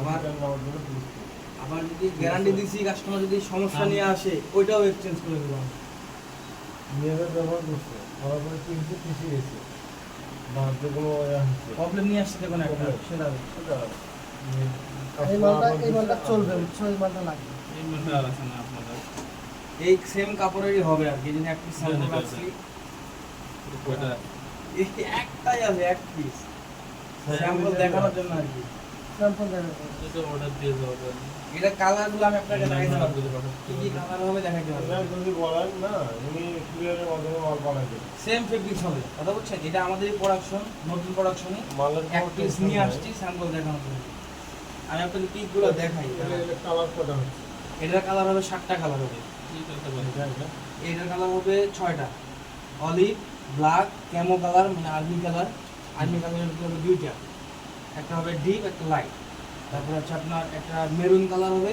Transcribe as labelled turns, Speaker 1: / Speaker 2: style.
Speaker 1: আবার- আবার যদি গ্যারান্টি দিছি কাস্টমার যদি সমস্যা নিয়ে আসে ওইটাও এক্সচেঞ্জ করে দেবো আমি।
Speaker 2: ব্যবহার করছে। করার পরে কিনছে পিছিয়ে গেছে। কোনো
Speaker 1: প্রবলেম নিয়ে আসছে দেখুন একটা সেটা
Speaker 2: সেটা
Speaker 3: এই মালটা এই মালটা চলবে বুঝছ এই মালটা লাগবে।
Speaker 4: এই মধ্যে আছে না আপনাদের।
Speaker 1: এই সেম কাপড়েরই হবে আর কি যদি এক পিস স্যাম্পল রাখছি। একটাই আছে এক পিস দেখানোর জন্য আর কি।
Speaker 4: এটা
Speaker 1: কালারগুলো আমি আপনাকে দেখাইতে পারব কি কি কালার হবে। দেখাইতে পারব
Speaker 2: এটা যদি বলেন না উনি কুরিয়ারের মাধ্যমে মাল পাঠাবে
Speaker 1: সেম ফেব্রিক্স হবে। কথা বুঝছেন এটা আমাদের প্রোডাকশন নতুন প্রোডাকশনে
Speaker 2: মালের
Speaker 1: এক পিস নিয়ে আসছি স্যাম্পল দেখানোর জন্য আমি আপনাকে পিকগুলো দেখাই
Speaker 2: কালার কটা হচ্ছে
Speaker 1: এটার কালার হবে সাতটা কালার হবে। এটার কালার হবে ছয়টা। অলিভ ব্ল্যাক ক্যামো কালার মানে আর্মি কালার আর্মি কালারের দুইটা। একটা হবে ডিপ একটা লাইট তারপর হচ্ছে আপনার একটা মেরুন কালার হবে।